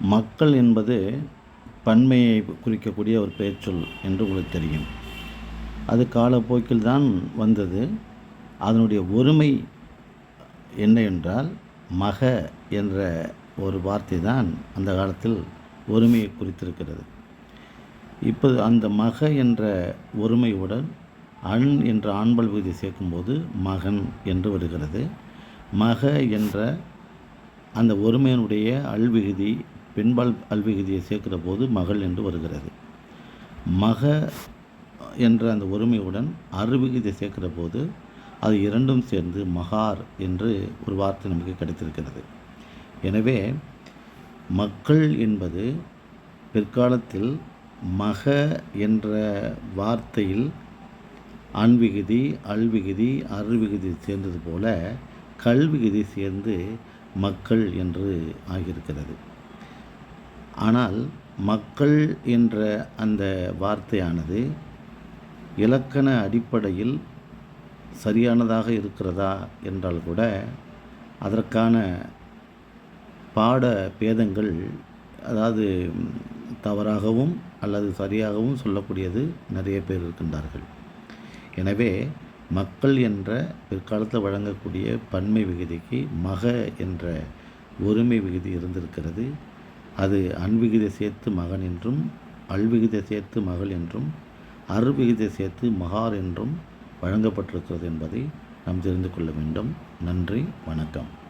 மக்கள் என்பது பன்மையை குறிக்கக்கூடிய ஒரு பெயர்ச்சொல் என்று உங்களுக்கு தெரியும். அது காலப்போக்கில் தான் வந்தது. அதனுடைய ஒருமை என்ன என்றால் மக என்ற ஒரு வார்த்தை தான் அந்த காலத்தில் ஒருமையை குறித்திருக்கிறது. இப்போது அந்த மக என்ற ஒருமையுடன் அண் என்ற ஆண்பல் விகுதி சேர்க்கும்போது மகன் என்று வருகிறது. மக என்ற அந்த ஒருமையினுடைய அல்விகுதி பெண்பால் அல்விகுதியை சேர்க்கிற போது மகள் என்று வருகிறது. மக என்ற அந்த ஒருமையுடன் அருவிகுதியை சேர்க்கிற போது அது இரண்டும் சேர்ந்து மகார் என்று ஒரு வார்த்தை நமக்கு கிடைத்திருக்கிறது. எனவே மக்கள் என்பது பிற்காலத்தில் மக என்ற வார்த்தையில் ஆண்விகுதி அல்விகுதி அருவிகுதி சேர்ந்தது போல கல்விகுதி சேர்ந்து மக்கள் என்று ஆகியிருக்கிறது. ஆனால் மக்கள் என்ற அந்த வார்த்தையானது இலக்கண அடிப்படையில் சரியானதாக இருக்கிறதா என்றால் கூட அதற்கான பாட பேதங்கள் அதாவது தவறாகவும் அல்லது சரியாகவும் சொல்லக்கூடியது நிறைய பேர் இருக்கின்றார்கள். எனவே மக்கள் என்ற பிற்காலத்தில் வழங்கக்கூடிய பன்மை விகுதிக்கு மக என்ற ஒருமை விகுதி இருந்திருக்கிறது. அது அன்விகித சேர்த்து மகன் என்றும் அல்விகிதை சேர்த்து மகள் என்றும் அருவிகிதை சேர்த்து மகார் என்றும் வழங்கப்பட்டிருக்கிறது என்பதை நாம் தெரிந்து கொள்ள வேண்டும். நன்றி வணக்கம்.